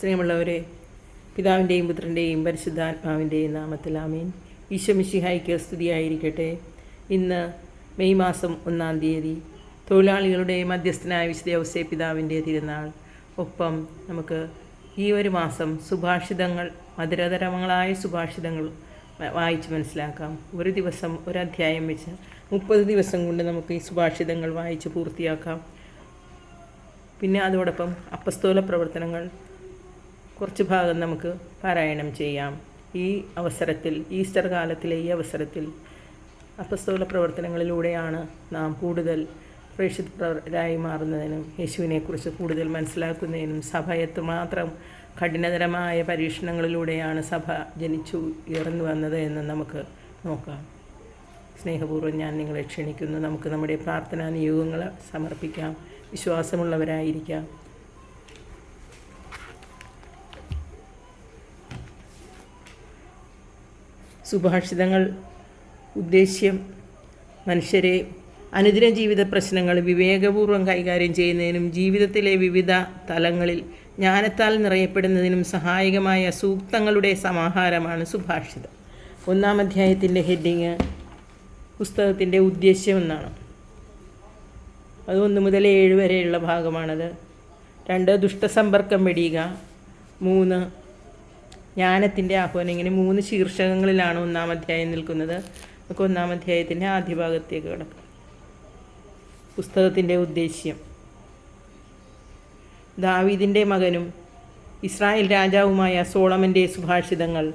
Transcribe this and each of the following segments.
സ്നേഹമുള്ളവരെ പിതാവിന്റെയും പുത്രന്റെയും പരിശുദ്ധാത്മാവിന്റെയും നാമത്തിൽ ആമീൻ. ഈശ്വമിഷിഹായിക്ക് സ്തുതിയായിരിക്കട്ടെ. ഇന്ന് മെയ് മാസം ഒന്നാം തീയതി തൊഴിലാളികളുടെ മധ്യസ്ഥനായ വിശുദ്ധ പിതാവിന്റെ തിരുനാൾ. ഒപ്പം നമുക്ക് ഈ ഒരു മാസം സുഭാഷിതങ്ങൾ മധുരതരങ്ങളായ സുഭാഷിതങ്ങൾ വായിച്ച് മനസ്സിലാക്കാം. ഒരു ദിവസം ഒരു അധ്യായം വെച്ച് മുപ്പത് ദിവസം കൊണ്ട് നമുക്ക് ഈ സുഭാഷിതങ്ങൾ വായിച്ച് പൂർത്തിയാക്കാം. പിന്നെ അതോടൊപ്പം അപ്പസ്തോല പ്രവർത്തനങ്ങൾ കുറച്ച് ഭാഗം നമുക്ക് പാരായണം ചെയ്യാം. ഈ അവസരത്തിൽ ഈസ്റ്റർ കാലത്തിലെ ഈ അവസരത്തിൽ അപസ്തോല പ്രവർത്തനങ്ങളിലൂടെയാണ് നാം കൂടുതൽ പ്രേക്ഷിതരായി മാറുന്നതിനും യേശുവിനെക്കുറിച്ച് കൂടുതൽ മനസ്സിലാക്കുന്നതിനും സഭ എത്രമാത്രം കഠിനതരമായ പരീക്ഷണങ്ങളിലൂടെയാണ് സഭ ജനിച്ചു ഉയർന്നു വന്നത് എന്ന് നമുക്ക് നോക്കാം. സ്നേഹപൂർവം ഞാൻ നിങ്ങളെ ക്ഷണിക്കുന്നു. നമുക്ക് നമ്മുടെ പ്രാർത്ഥനാ നിയോഗങ്ങൾ സമർപ്പിക്കാം. വിശ്വാസമുള്ളവരായിരിക്കാം. സുഭാഷിതങ്ങൾ ഉദ്ദേശ്യം മനുഷ്യരെ അനുദിന ജീവിത പ്രശ്നങ്ങൾ വിവേകപൂർവം കൈകാര്യം ചെയ്യുന്നതിനും ജീവിതത്തിലെ വിവിധ തലങ്ങളിൽ ജ്ഞാനത്താൽ നിറയപ്പെടുന്നതിനും സഹായകമായ സൂക്തങ്ങളുടെ സമാഹാരമാണ് സുഭാഷിതം. ഒന്നാം അധ്യായത്തിന്റെ ഹെഡിങ് പുസ്തകത്തിന്റെ ഉദ്ദേശ്യം എന്നാണ്. അത് ഒന്ന് മുതൽ ഏഴ് വരെയുള്ള ഭാഗമാണത്. രണ്ട് ദുഷ്ടസമ്പർക്കം വെടിയുക. മൂന്ന് ജ്ഞാനത്തിന്റെ ആഹ്വാനം. ഇങ്ങനെ മൂന്ന് ശീർഷകങ്ങളിലാണ് ഒന്നാം അധ്യായം നിൽക്കുന്നത്. നമുക്ക് ഒന്നാം അധ്യായത്തിന്റെ ആദ്യ ഭാഗത്തേക്ക് കിടക്കാം. പുസ്തകത്തിന്റെ ഉദ്ദേശ്യം. ദാവീദിന്റെ മകനും ഇസ്രായേൽ രാജാവുമായ സോളമന്റെ സുഭാഷിതങ്ങൾ.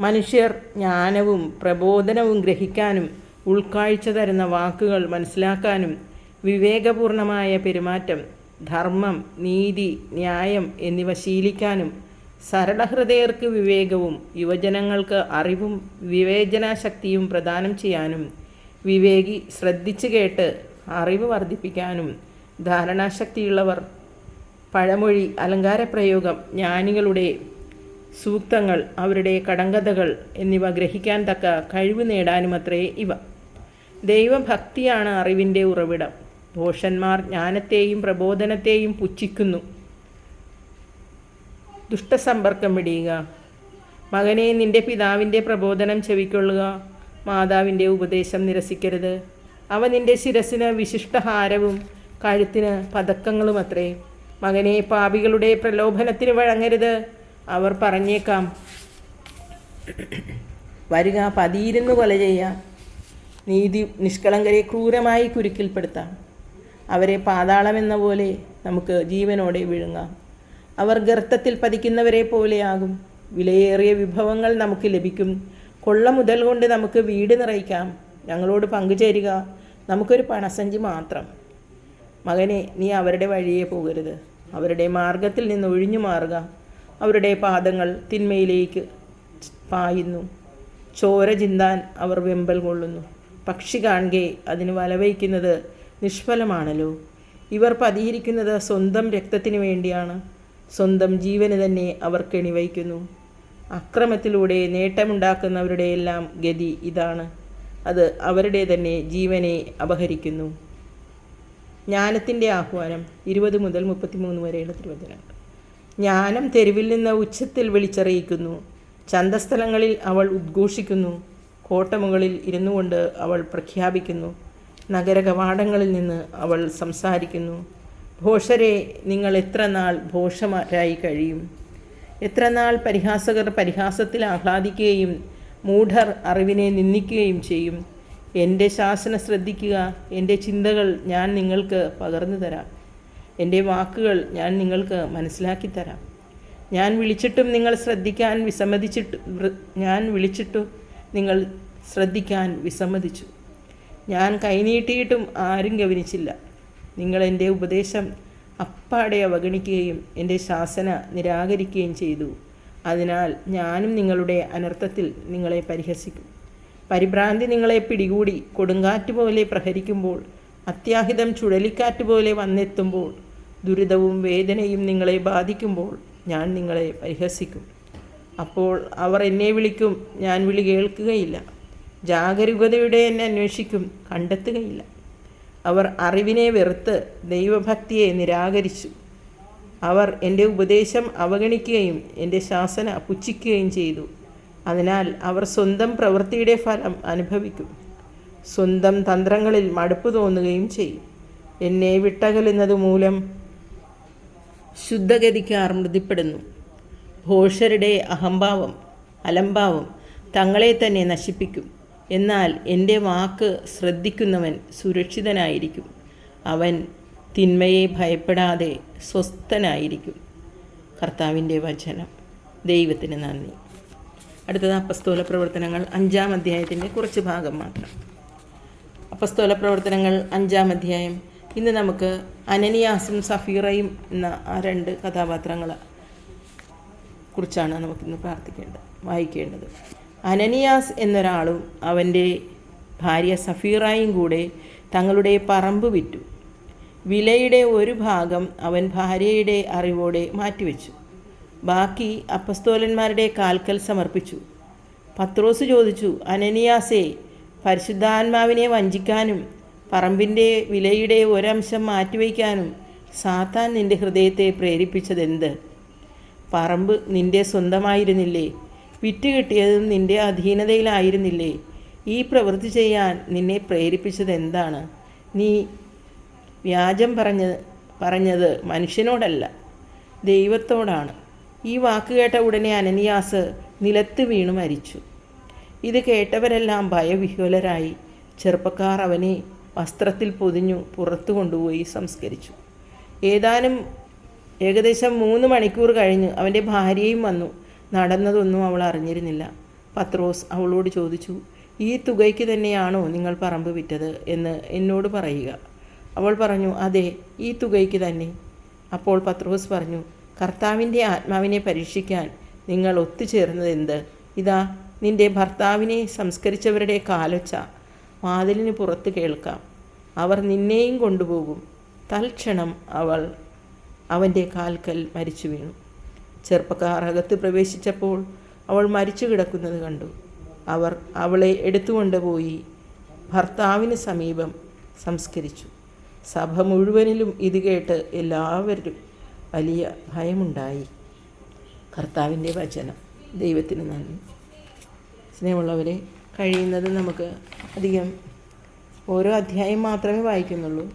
മനുഷ്യർ ജ്ഞാനവും പ്രബോധനവും ഗ്രഹിക്കാനും ഉൾക്കാഴ്ച തരുന്ന വാക്കുകൾ മനസ്സിലാക്കാനും വിവേകപൂർണമായ പെരുമാറ്റം ധർമ്മം നീതി ന്യായം എന്നിവ ശീലിക്കാനും സരളഹൃദയർക്ക് വിവേകവും യുവജനങ്ങൾക്ക് അറിവും വിവേചനാശക്തിയും പ്രദാനം ചെയ്യാനും വിവേകി ശ്രദ്ധിച്ചു കേട്ട് അറിവ് വർദ്ധിപ്പിക്കാനും ധാരണാശക്തിയുള്ളവർ പഴമൊഴി അലങ്കാരപ്രയോഗം ജ്ഞാനികളുടെ സൂക്തങ്ങൾ അവരുടെ കടങ്കഥകൾ എന്നിവ ഗ്രഹിക്കാൻ തക്ക കഴിവ് നേടാനുമത്രേ ഇവ. ദൈവഭക്തിയാണ് അറിവിന്റെ ഉറവിടം. ഭോഷന്മാർ ജ്ഞാനത്തെയും പ്രബോധനത്തെയും പുച്ഛിക്കുന്നു. ദുഷ്ടസമ്പർക്കം വെടിയുക. മകനെ നിന്റെ പിതാവിന്റെ പ്രബോധനം ചെവിക്കൊള്ളുക. മാതാവിന്റെ ഉപദേശം നിരസിക്കരുത്. അവ നിന്റെ ശിരസിന് വിശിഷ്ടഹാരവും കഴുത്തിന് പതക്കങ്ങളും അത്രേ മകനെ പാപികളുടെ പ്രലോഭനത്തിന് വഴങ്ങരുത്. അവർ പറഞ്ഞേക്കാം. വരിക പതിയിരുന്ന് കൊല ചെയ്യാം. നീതി നിഷ്കളങ്കരെ ക്രൂരമായി കുരുക്കിൽപ്പെടുത്താം. അവരെ പാതാളമെന്ന പോലെ നമുക്ക് ജീവനോടെ വിഴുങ്ങാം. അവർ ഗർത്തത്തിൽ പതിക്കുന്നവരെ പോലെയാകും. വിലയേറിയ വിഭവങ്ങൾ നമുക്ക് ലഭിക്കും. കൊള്ള മുതൽ കൊണ്ട് നമുക്ക് വീട് നിറയ്ക്കാം. ഞങ്ങളോട് പങ്കുചേരുക. നമുക്കൊരു പണസഞ്ചി മാത്രം. മകനെ നീ അവരുടെ വഴിയെ പോകരുത്. അവരുടെ മാർഗത്തിൽ നിന്ന് ഒഴിഞ്ഞു മാറുക. അവരുടെ പാദങ്ങൾ തിന്മയിലേക്ക് പായുന്നു. ചോര ചിന്താൻ അവർ വെമ്പൽ കൊള്ളുന്നു. പക്ഷി കാണുകെ അതിന് വലവയ്ക്കുന്നത് നിഷ്ഫലമാണല്ലോ. ഇവർ പതിയിരിക്കുന്നത് സ്വന്തം രക്തത്തിന് വേണ്ടിയാണ്. സ്വന്തം ജീവന് തന്നെ അവർ കെണിവയ്ക്കുന്നു അക്രമത്തിലൂടെ നേട്ടമുണ്ടാക്കുന്നവരുടെയെല്ലാം ഗതി ഇതാണ്. അത് അവരുടെ തന്നെ ജീവനെ അപഹരിക്കുന്നു. ജ്ഞാനത്തിന്റെ ആഹ്വാനം. ഇരുപത് മുതൽ മുപ്പത്തിമൂന്ന് വരെയുള്ള തിരുവചനങ്ങൾ. ജ്ഞാനം തെരുവിൽ നിന്ന് ഉച്ചത്തിൽ വിളിച്ചറിയിക്കുന്നു. ചന്തസ്ഥലങ്ങളിൽ അവൾ ഉദ്ഘോഷിക്കുന്നു. കോട്ടമുകളിൽ ഇരുന്നുകൊണ്ട് അവൾ പ്രഖ്യാപിക്കുന്നു. നഗര കവാടങ്ങളിൽ നിന്ന് അവൾ സംസാരിക്കുന്നു. ഭോഷരെ നിങ്ങൾ എത്ര നാൾ ഭോഷമാരായി കഴിയും? എത്ര നാൾ പരിഹാസകർ പരിഹാസത്തിൽ ആഹ്ലാദിക്കുകയും മൂഢർ അറിവിനെ നിന്ദിക്കുകയും ചെയ്യും? എന്റെ ശാസന ശ്രദ്ധിക്കുക എന്റെ ചിന്തകൾ ഞാൻ നിങ്ങൾക്ക് പകർന്നു തരാം. എന്റെ വാക്കുകൾ ഞാൻ നിങ്ങൾക്ക് മനസ്സിലാക്കി തരാം. ഞാൻ വിളിച്ചിട്ടും നിങ്ങൾ ശ്രദ്ധിക്കാൻ വിസമ്മതിച്ചിട്ട് ഞാൻ വിളിച്ചിട്ടും നിങ്ങൾ ശ്രദ്ധിക്കാൻ വിസമ്മതിച്ചു. ഞാൻ കൈനീട്ടിയിട്ടും ആരും ഗവനിച്ചില്ല. നിങ്ങൾ എന്റെ ഉപദേശം അപ്പാടെ അവഗണിക്കുകയും എന്റെ ശാസന നിരാകരിക്കുകയും ചെയ്തു. അതിനാൽ ഞാനും നിങ്ങളുടെ അനർത്ഥത്തിൽ നിങ്ങളെ പരിഹസിക്കും. പരിഭ്രാന്തി നിങ്ങളെ പിടികൂടി കൊടുങ്കാറ്റ് പോലെ പ്രഹരിക്കുമ്പോൾ അത്യാഹിതം ചുഴലിക്കാറ്റ് പോലെ വന്നെത്തുമ്പോൾ ദുരിതവും വേദനയും നിങ്ങളെ ബാധിക്കുമ്പോൾ ഞാൻ നിങ്ങളെ പരിഹസിക്കും. അപ്പോൾ അവർ എന്നെ വിളിക്കും ഞാൻ വിളി കേൾക്കുകയില്ല. ജാഗരൂകതയുടെ എന്നെ അന്വേഷിക്കും കണ്ടെത്തുകയില്ല. അവർ അറിവിനെ വെറുത്ത് ദൈവഭക്തിയെ നിരാകരിച്ചു. അവർ എന്റെ ഉപദേശം അവഗണിക്കുകയും എന്റെ ശാസന പുച്ഛിക്കുകയും ചെയ്തു. അതിനാൽ അവർ സ്വന്തം പ്രവൃത്തിയുടെ ഫലം അനുഭവിക്കും. സ്വന്തം തന്ത്രങ്ങളിൽ മടുപ്പ് തോന്നുകയും ചെയ്യും. എന്നെ വിട്ടകലുന്നത് മൂലം ശുദ്ധഗതിക്കാർ മൃതിപ്പെടുന്നു ഘോഷരുടെ അഹംഭാവം അലംഭാവം തങ്ങളെ തന്നെ നശിപ്പിക്കും. എന്നാൽ എന്റെ വാക്ക് ശ്രദ്ധിക്കുന്നവൻ സുരക്ഷിതനായിരിക്കും. അവൻ തിന്മയെ ഭയപ്പെടാതെ സ്വസ്ഥനായിരിക്കും. കർത്താവിന്റെ വചനം. ദൈവത്തിന് നന്ദി. അടുത്തത് അപ്പസ്തോല പ്രവർത്തനങ്ങൾ അഞ്ചാം അധ്യായത്തിന്റെ കുറച്ച് ഭാഗം മാത്രം. അപ്പസ്തോല പ്രവർത്തനങ്ങൾ അഞ്ചാം അധ്യായം. ഇന്ന് നമുക്ക് അനനിയാസും സഫീറയും എന്ന ആ രണ്ട് കഥാപാത്രങ്ങളെ കുറിച്ചാണ് നമുക്കിന്ന് പ്രാർത്ഥിക്കേണ്ടത് വായിക്കേണ്ടത്. അനനിയാസ് എന്നൊരാളും അവന്റെ ഭാര്യ സഫീറായും കൂടെ തങ്ങളുടെ പറമ്പ് വിറ്റു. വിലയുടെ ഒരു ഭാഗം അവൻ ഭാര്യയുടെ അറിവോടെ മാറ്റിവെച്ചു. ബാക്കി അപ്പസ്തോലന്മാരുടെ കാൽക്കൽ സമർപ്പിച്ചു. പത്രോസ് ചോദിച്ചു അനനിയാസേ പരിശുദ്ധാത്മാവിനെ വഞ്ചിക്കാനും പറമ്പിന്റെ വിലയുടെ ഒരംശം മാറ്റിവയ്ക്കാനും സാത്താൻ നിന്റെ ഹൃദയത്തെ പ്രേരിപ്പിച്ചതെന്ത്? പറമ്പ് നിന്റെ സ്വന്തമായിരുന്നില്ലേ? വിറ്റ് കിട്ടിയതും നിന്റെ അധീനതയിലായിരുന്നില്ലേ? ഈ പ്രവൃത്തി ചെയ്യാൻ നിന്നെ പ്രേരിപ്പിച്ചത് എന്താണ് നീ വ്യാജം പറഞ്ഞ പറഞ്ഞത് മനുഷ്യനോടല്ല ദൈവത്തോടാണ്. ഈ വാക്ക് കേട്ട ഉടനെ അനനിയാസ് നിലത്ത് വീണു മരിച്ചു. ഇത് കേട്ടവരെല്ലാം ഭയവിഹ്വലരായി. ചെറുപ്പക്കാർ അവനെ വസ്ത്രത്തിൽ പൊതിഞ്ഞു പുറത്തു കൊണ്ടുപോയി സംസ്കരിച്ചു. ഏതാനും ഏകദേശം മൂന്ന് മണിക്കൂർ കഴിഞ്ഞ് അവന്റെ ഭാര്യയും വന്നു. നടന്നതൊന്നും അവൾ അറിഞ്ഞിരുന്നില്ല. പത്രോസ് അവളോട് ചോദിച്ചു ഈ തുകയ്ക്ക് തന്നെയാണോ നിങ്ങൾ പറമ്പ് വിറ്റത്? എന്ന് എന്നോട് പറയുക. അവൾ പറഞ്ഞു അതെ ഈ തുകയ്ക്ക് തന്നെ. അപ്പോൾ പത്രോസ് പറഞ്ഞു കർത്താവിന്റെ ആത്മാവിനെ പരീക്ഷിക്കാൻ നിങ്ങൾ ഒത്തുചേർന്നത് എന്ത്? ഇതാ നിന്റെ ഭർത്താവിനെ സംസ്കരിച്ചവരുടെ കാലൊച്ച. വാതിലിന് പുറത്ത് കേൾക്കാം. അവർ നിന്നെയും കൊണ്ടുപോകും. തൽക്ഷണം അവൾ അവന്റെ കാൽക്കൽ മരിച്ചു വീണു. ചെറുപ്പക്കാർ അകത്ത് പ്രവേശിച്ചപ്പോൾ അവൾ മരിച്ചു കിടക്കുന്നത് കണ്ടു. അവർ അവളെ എടുത്തുകൊണ്ടുപോയി ഭർത്താവിന് സമീപം സംസ്കരിച്ചു. സഭ മുഴുവനിലും ഇത് കേട്ട് എല്ലാവരും വലിയ ഭയമുണ്ടായി. കർത്താവിന്റെ വചനം. ദൈവത്തിന് നന്ദി. സ്നേഹമുള്ളവരെ കഴിയുന്നത് നമുക്ക് അധികം ഓരോ അധ്യായം മാത്രമേ വായിക്കുന്നുള്ളൂ.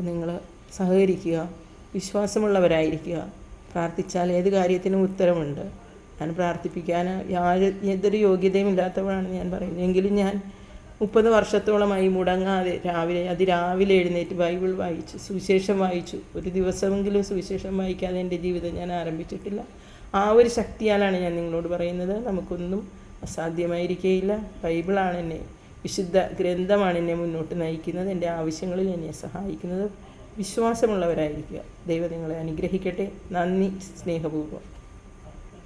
നിങ്ങൾ സഹകരിക്കുക വിശ്വാസമുള്ളവരായിരിക്കുക. പ്രാർത്ഥിച്ചാൽ ഏത് കാര്യത്തിനും ഉത്തരമുണ്ട്. ഞാൻ പ്രാർത്ഥിപ്പിക്കാൻ യാതൊരു യോഗ്യതയും ഇല്ലാത്തവളാണ് ഞാൻ പറയുന്നത്. എങ്കിലും ഞാൻ മുപ്പത് വർഷത്തോളമായി മുടങ്ങാതെ രാവിലെ അതിരാവിലെ എഴുന്നേറ്റ് ബൈബിൾ വായിച്ചു സുവിശേഷം വായിച്ചു. ഒരു ദിവസമെങ്കിലും സുവിശേഷം വായിക്കാതെ എന്റെ ജീവിതം ഞാൻ ആരംഭിച്ചിട്ടില്ല. ആ ഒരു ശക്തിയാലാണ് ഞാൻ നിങ്ങളോട് പറയുന്നത്. നമുക്കൊന്നും അസാധ്യമായിരിക്കുകയില്ല ബൈബിളാണ് എന്നെ വിശുദ്ധ ഗ്രന്ഥമാണ് എന്നെ മുന്നോട്ട് നയിക്കുന്നത്. എന്റെ ആവശ്യങ്ങളിൽ എന്നെ സഹായിക്കുന്നത്. വിശ്വാസമുള്ളവരായിരിക്കുക. ദൈവം നിങ്ങളെ അനുഗ്രഹിക്കട്ടെ. നന്ദി സ്നേഹപൂർവം.